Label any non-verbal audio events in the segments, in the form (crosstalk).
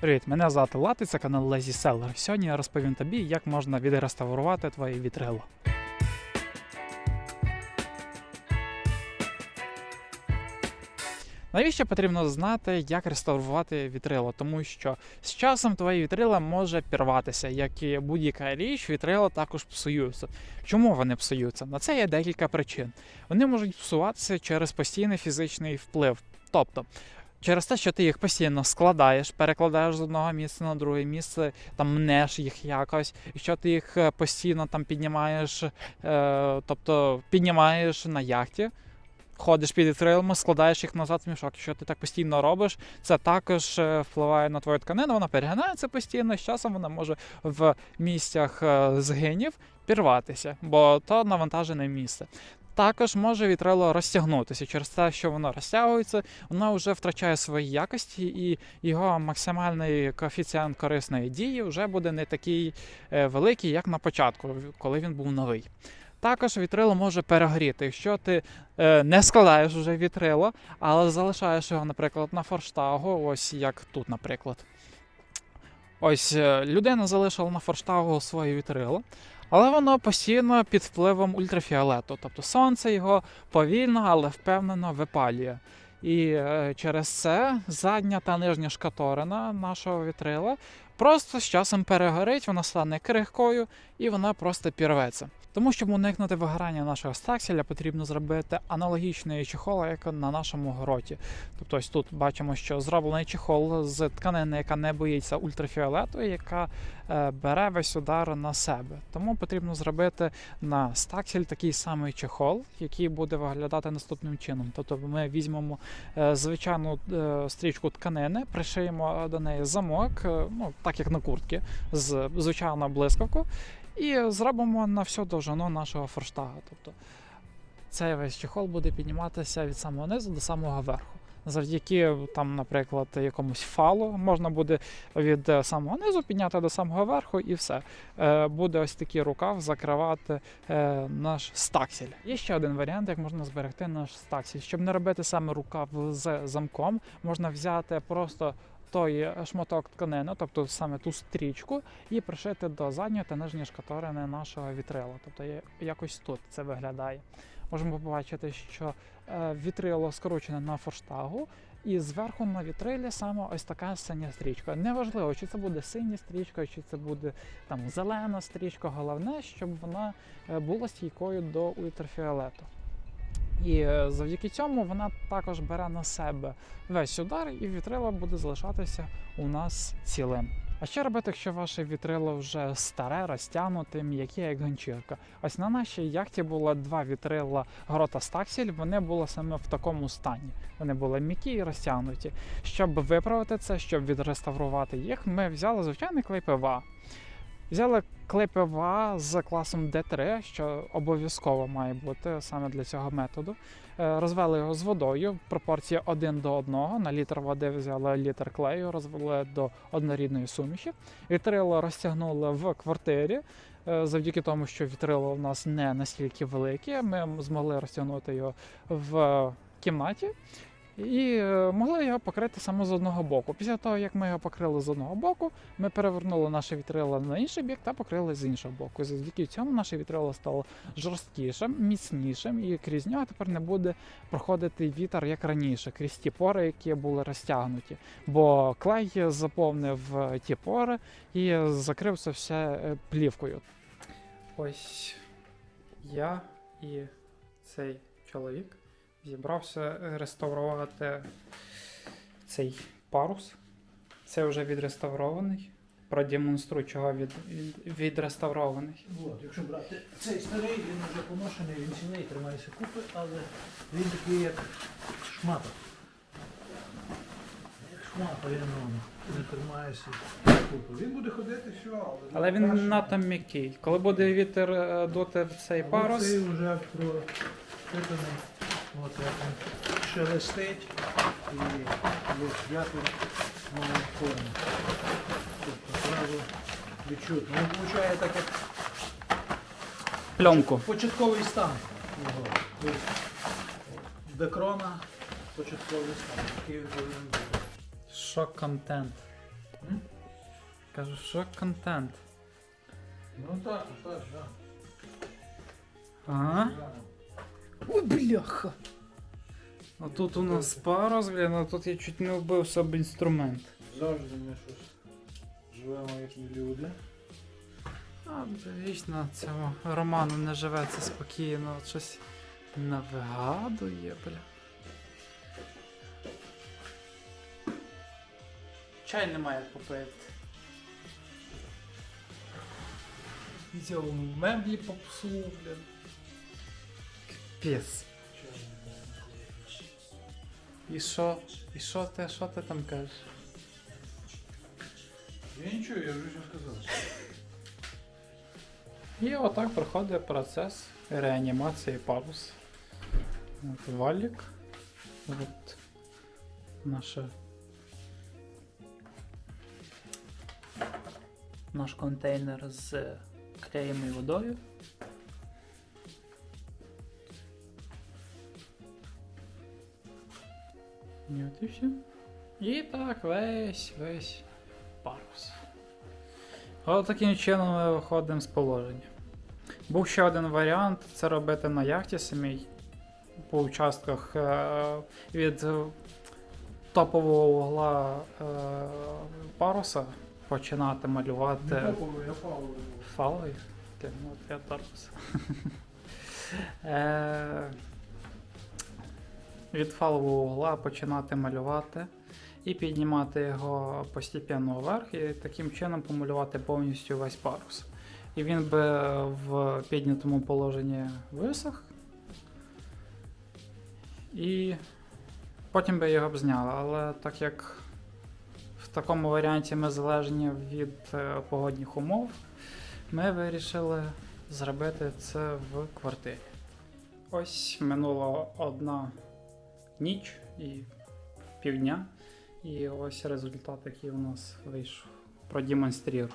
Привіт, мене звати Лати, це канал Lazy Seller. Сьогодні я розповім тобі, як можна відреставрувати твоє вітрило. Навіщо потрібно знати, як реставрувати вітрило? Тому що з часом твоє вітрило може пірватися, як і будь-яка річ, вітрила також псуються. Чому вони псуються? На це є декілька причин. Вони можуть псуватися через постійний фізичний вплив. Тобто, через те, що ти їх постійно складаєш, перекладаєш з одного місця на друге місце, там мнеш їх якось, і що ти їх е, постійно там піднімаєш, е, тобто піднімаєш на яхті. Ходиш під вітрилами, складаєш їх назад в мішок. Якщо ти так постійно робиш, це також е, впливає на твою тканину, вона перегинається постійно, з часом вона може в місцях е, згинів пірватися, бо то навантажене місце. Також може вітрило розтягнутися через те, що воно розтягується, воно вже втрачає свої якості, і його максимальний коефіцієнт корисної дії вже буде не такий е, великий, як на початку, коли він був новий. Також вітрило може перегоріти. Якщо ти е, не складаєш вже вітрило, але залишаєш його, наприклад, на форштагу, ось як тут, наприклад. Ось е, людина залишила на форштагу своє вітрило, але воно постійно під впливом ультрафіолету. Тобто сонце його повільно, але впевнено випалює. І е, через це задня та нижня шкаторина нашого вітрила просто з часом перегорить, вона стане крихкою і вона просто пірветься. Тому, щоб уникнути вигорання нашого стакселя, потрібно зробити аналогічний чехол, як на нашому гроті. Тобто, ось тут бачимо, що зроблений чехол з тканини, яка не боїться ультрафіолету, яка е, бере весь удар на себе. Тому потрібно зробити на стаксель такий самий чехол, який буде виглядати наступним чином. Тобто, ми візьмемо е, звичайну е, стрічку тканини, пришиємо до неї замок, ну так як на куртки, з звичайно блискавку, і зробимо на всю довжину нашого форштага. Тобто цей весь чехол буде підніматися від самого низу до самого верху. Завдяки там, наприклад, якомусь фалу можна буде від е, самого низу підняти до самого верху, і все. Е, буде ось такий рукав закривати е, наш стаксель. Є ще один варіант, як можна зберегти наш стаксель. Щоб не робити саме рукав з замком, можна взяти просто той шматок тканини, тобто саме ту стрічку, і пришити до задньої та нижньої шкаторини нашого вітрила. Тобто якось тут це виглядає. Можемо побачити, що е, вітрило скручене на форштагу, і зверху на вітрилі саме ось така синя стрічка. Неважливо, чи це буде синя стрічка, чи це буде там зелена стрічка. Головне, щоб вона е, була стійкою до ультрафіолету. І е, завдяки цьому вона також бере на себе весь удар, і вітрило буде залишатися у нас цілим. А що робити, якщо ваше вітрило вже старе, розтягнуте, м'яке, як ганчірка? Ось на нашій яхті було два вітрила грота Стаксіль, вони були саме в такому стані. Вони були м'які і розтягнуті. Щоб виправити це, щоб відреставрувати їх, ми взяли звичайний клей ПВА. Взяли клей ПВА з класом D3, що обов'язково має бути саме для цього методу. Е, Розвели його з водою в пропорції 1 до 1. На літр води взяли літр клею, розвели до однорідної суміші. Вітрило розтягнули в квартирі. Е, Завдяки тому, що вітрило у нас не настільки велике, ми змогли розтягнути його в кімнаті. І е, могли його покрити саме з одного боку. Після того, як ми його покрили з одного боку, ми перевернули наше вітрило на інший бік та покрили з іншого боку. Завдяки цьому наше вітрило стало жорсткішим, міцнішим, і крізь нього тепер не буде проходити вітер як раніше, крізь ті пори, які були розтягнуті. Бо клей заповнив е, ті пори і закрив це все е, плівкою. Ось я і цей чоловік зібрався реставрувати цей парус. Це вже відреставрований. Продемонструю, чого від, від, відреставрований. От, якщо брати цей старий, він вже поношений, він цілий, тримається купи, але він такий як шматок. Як шматок, він ну, не тримається купи. Він буде ходити все, але, Але краще. він надто м'який. Коли буде вітер е, дути в цей парус, Цей вже пропитаний, от як він шелестить і є свято нової форми. Тобто одразу відчутно. Він получає так як пленку. Початковий стан його. Тобто, Декрона початковий стан. Який повинен бути. Шок контент. М? Кажу, що контент. Ну так, так, так. Ага. Ой, бляха. А тут у нас парус, блін, а тут я чуть не вбився об інструмент. Завжди ми щось живемо як і люди. А, вічно цього роману не живеться спокійно, от щось не вигадує, бля. Чай немає попити. Взяв меблі попсу, блін. Капець. І що? І що ти, що ти там кажеш? Я нічого, я вже що сказав. І отак проходить процес реанімації пауз. От валік. От наша. Наш контейнер з клеєм і водою. І от і все. І так весь весь парус. От таким чином ми виходимо з положення. Був ще один варіант це робити на яхті самій по участках е, від е, топового угла е, паруса починати малювати Павло. фалою. Ти, ну, я торпус. (laughs) Від фалового угла починати малювати і піднімати його постепенно вверх, і таким чином помалювати повністю весь парус. І він би в піднятому положенні висох. І потім би його б зняли. Але так як в такому варіанті ми залежні від е, погодних умов, ми вирішили зробити це в квартирі. Ось минула одна ніч і півдня. І ось результат, який у нас вийшов. Продемонструй.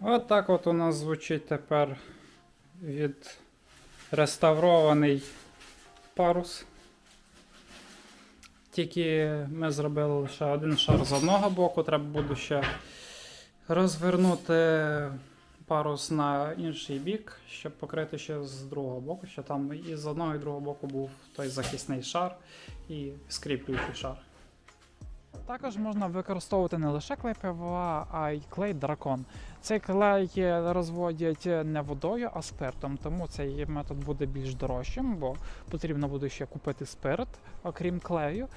От так от у нас звучить тепер відреставрований парус. Тільки ми зробили лише один шар з одного боку, треба буде ще розвернути парус на інший бік, щоб покрити ще з другого боку, що там і з одного і другого боку був той захисний шар і скріплюючий шар. Також можна використовувати не лише клей ПВА, а й клей дракон. Цей клей розводять не водою, а спиртом, тому цей метод буде більш дорожчим, бо потрібно буде ще купити спирт, окрім клею.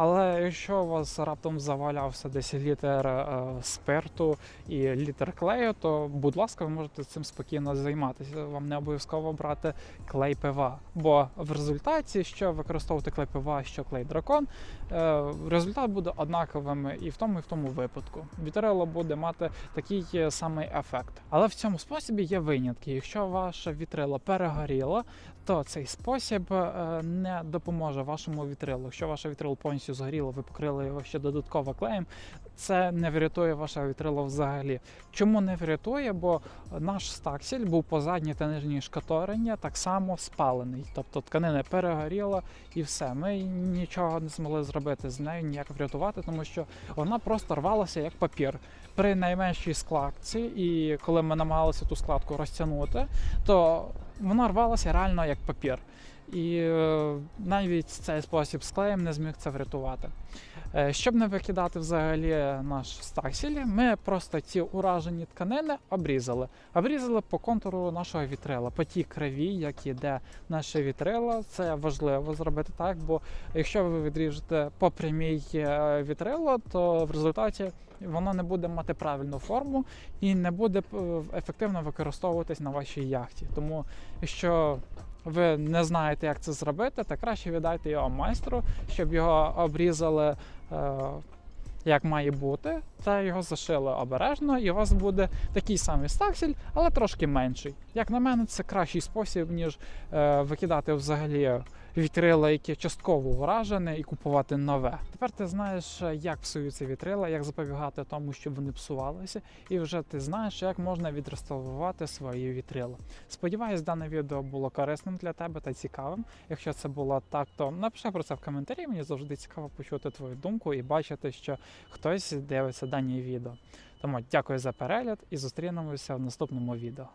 Але якщо у вас раптом завалявся десь літр е, спирту і літр клею, то будь ласка, ви можете цим спокійно займатися. Вам не обов'язково брати клей ПВА. Бо в результаті, що використовувати клей ПВА, що клей дракон, е, результат буде однаковим і в тому, і в тому випадку. Вітрило буде мати такий е, самий ефект. Але в цьому спосібі є винятки. Якщо ваше вітрило перегоріло, то цей спосіб е, не допоможе вашому вітрилу. Якщо ваше вітрило повністю згоріло, ви покрили його ще додатково клеєм, це не врятує ваше вітрило взагалі. Чому не врятує? Бо наш стаксель був по задній та нижній шкаторення так само спалений. Тобто тканина перегоріла і все. Ми нічого не змогли зробити з нею, ніяк врятувати, тому що вона просто рвалася як папір. При найменшій складці, і коли ми намагалися ту складку розтягнути, то вона рвалася реально як папір. І е, навіть цей спосіб з клеєм не зміг це врятувати. Е, Щоб не викидати взагалі наш стаксель, ми просто ці уражені тканини обрізали. Обрізали по контуру нашого вітрила, по тій криві, як іде наше вітрило. Це важливо зробити так, бо якщо ви відріжете по прямій е, вітрило, то в результаті воно не буде мати правильну форму і не буде ефективно використовуватись на вашій яхті. Тому якщо ви не знаєте, як це зробити, то краще віддайте його майстру, щоб його обрізали е, як має бути, та його зашили обережно, і у вас буде такий самий стаксель, але трошки менший. Як на мене, це кращий спосіб, ніж е, викидати взагалі вітрила, яке частково уражене, і купувати нове. Тепер ти знаєш, як псуються вітрила, як запобігати тому, щоб вони псувалися, і вже ти знаєш, як можна відреставрувати свої вітрила. Сподіваюсь, дане відео було корисним для тебе та цікавим. Якщо це було так, то напиши про це в коментарі. Мені завжди цікаво почути твою думку і бачити, що хтось дивиться дані відео. Тому дякую за перегляд і зустрінемося в наступному відео.